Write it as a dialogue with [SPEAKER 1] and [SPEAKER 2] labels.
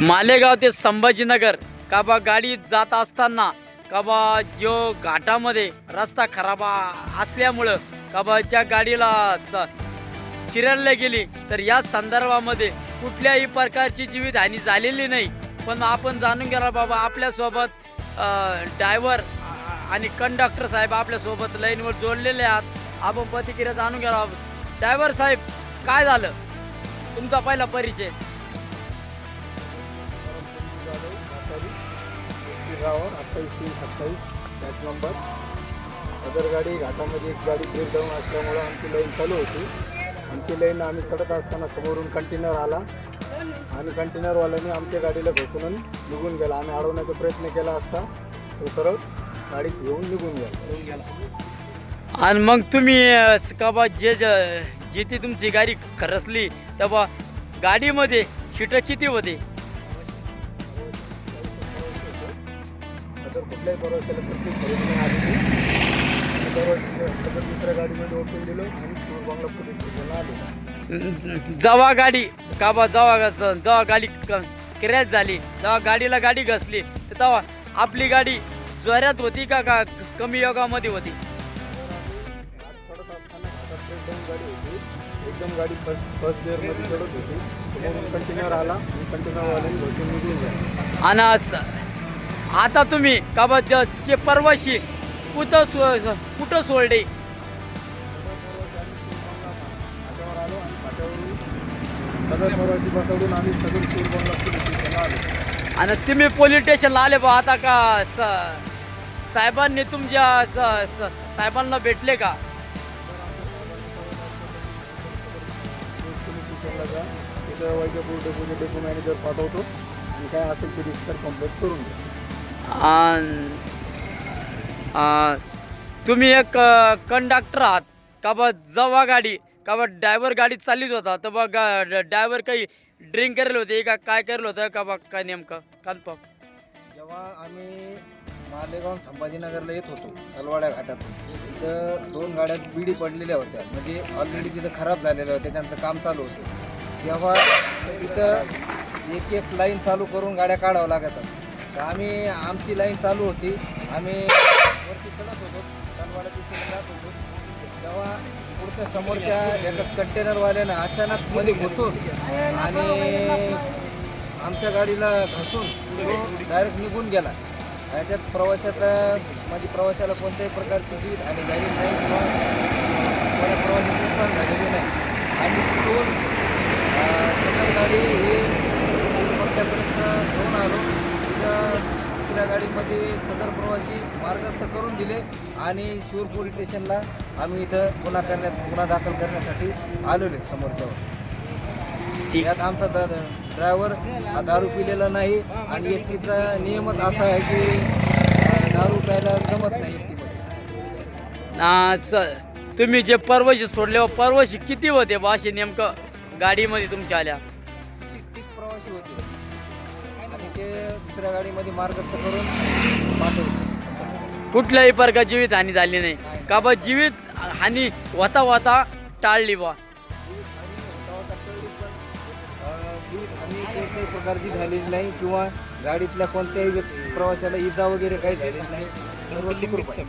[SPEAKER 1] मालेगाव ते संभाजीनगर. का बा गाडी जात असताना का बा जो घाटामध्ये रस्ता खराब असल्यामुळं का बा ज्या गाडीला चिरडल्या गेली. तर या संदर्भामध्ये कुठल्याही प्रकारची जीवितहानी झालेली नाही. पण आपण जाणून गेला बाबा आपल्यासोबत ड्रायव्हर आणि कंडक्टर साहेब आपल्यासोबत लाईनवर जोडलेले आहात. आपण प्रतिक्रिया जाणून गेला ड्रायव्हर साहेब काय झालं? तुमचा पहिला परिचय.
[SPEAKER 2] रावर अठ्ठावीस तीन सत्तावीस त्याच नंबर सदर गाडी घाटामध्ये एक गाडी ब्रेकडाऊन असल्यामुळं आमची लाईन चालू होती. आमची लाईन आम्ही चढत असताना समोरून कंटेनर आला. आणि कंटेनरवाल्याने आमच्या गाडीला घुसून निघून गेला. आम्ही अडवण्याचा प्रयत्न केला असता. तो सरळ गाडीत घेऊन निघून गेला. निघून गेला.
[SPEAKER 1] आणि मग तुम्ही का बा जे ज- जिथे तुमची गाडी खरसली तेव्हा गाडीमध्ये सीटं किती होते?
[SPEAKER 2] सदर कुठल्याही प्रवासाला प्रत्येक खरेदीने आली सदर दुसऱ्या गाडीमध्ये ओटून दिलो आणि शिवबांगला पोलीस स्टेशनला आलो.
[SPEAKER 1] जेव्हा गाडी का बा जेव्हा स- जेव्हा गाडी क्रॅश झाली. जेव्हा गाडीला गाडी घसली. तर तेव्हा आपली गाडी जोऱ्यात होती का का कमी योगामध्ये होती?
[SPEAKER 2] चढत असताना हातात एक दोन गाडी होती. एकदम गाडी फर्स्ट फर्स्ट गिअरमध्ये चढत होती. समोरून कंटेनर आला आणि कंटेनरवाल्याने बसून निघून गेला
[SPEAKER 1] आणि स- आता तुम्ही का बा जे परवाशी कुठं सो कुठं सोडले?
[SPEAKER 2] आणि सदर बसवून आम्ही सदर आलो
[SPEAKER 1] आणि तुम्ही पोलीस स्टेशनला आले बा आता का स- साहेबांनी तुमच्या स- स- साहेबांना भेटले का?
[SPEAKER 2] पोलीस स्टेशनला जा मॅनेजर पाठवतो आणि काय असेल ते रिजिस्टर कंप्लीट करून द्या
[SPEAKER 1] आणि तुम्ही एक कंडक्टर आहात. का बा जवा गाडी का बा ड्रायव्हर गाडी चाललीच होता. तर बा ड्रायव्हर काही ड्रिंक करेल होते का काय करेल होतं का बा काय नेमकं? कन्फर्म
[SPEAKER 3] जेव्हा आम्ही मालेगाव संभाजीनगरला येत होतो तलवाड्या घाटातून तिथं दोन गाड्या बिडी पडलेल्या होत्या. म्हणजे ऑलरेडी तिथं खराब झालेल्या होत्या त्यांचं काम चालू होतं. तेव्हा तिथं एक एक लाईन चालू करून गाड्या काढाव्या लागतात तर आम्ही आमची लाईन चालू होती. आम्ही वरती चढत होतो. तलवाड्या दिशेने जात होतो. तेव्हा पुढच्या समोरच्या एका कंटेनरवाल्यानं अचानक मध्ये घुसून आणि आमच्या गाडीला घासून तो डायरेक्ट निघून गेला. त्याच्यात प्रवाशाचा म्हणजे प्रवाशाला कोणत्याही प्रकारची जीवित आणि झाली नाही किंवा प्रवाशाची नुकसान झालेले नाही. आणि तिथून अं, सदर गाडी ही पट्ट्यापर्यंत घेऊन आलो तिथं गाडीमध्ये सदर प्रवासी मार्गस्थ करून दिले आणि शिवर पोलीस स्टेशनला आम्ही इथं गुन्हा करण्यात गुन्हा दाखल करण्यासाठी आलेलो समोरच्यावर यात आमचा ड्रायव्हर हा दारू पिलेला नाही आणि एस टीचा नियमच असा आहे की दारू प्यायला जमत नाही एस टीमध्ये
[SPEAKER 1] तुम्ही जे परवाशी सोडले हो, परवाशी किती होते बा असे नेमकं गाडीमध्ये तुमच्या आल्या?
[SPEAKER 3] तीस प्रवासी होते. आणि ते दुसऱ्या गाडीमध्ये मार्गस्थ करून
[SPEAKER 1] कुठल्याही प्रकार जीवित हानी झाली नाही. का बा जीवित हानी होता होता टाळली बा.
[SPEAKER 3] आणि प्रकारची झालेली नाही किंवा गाडीतल्या कोणत्याही व्यक्ती प्रवाशाला इजा वगैरे काही झालेली नाही. सर्व सुखरूप आहे.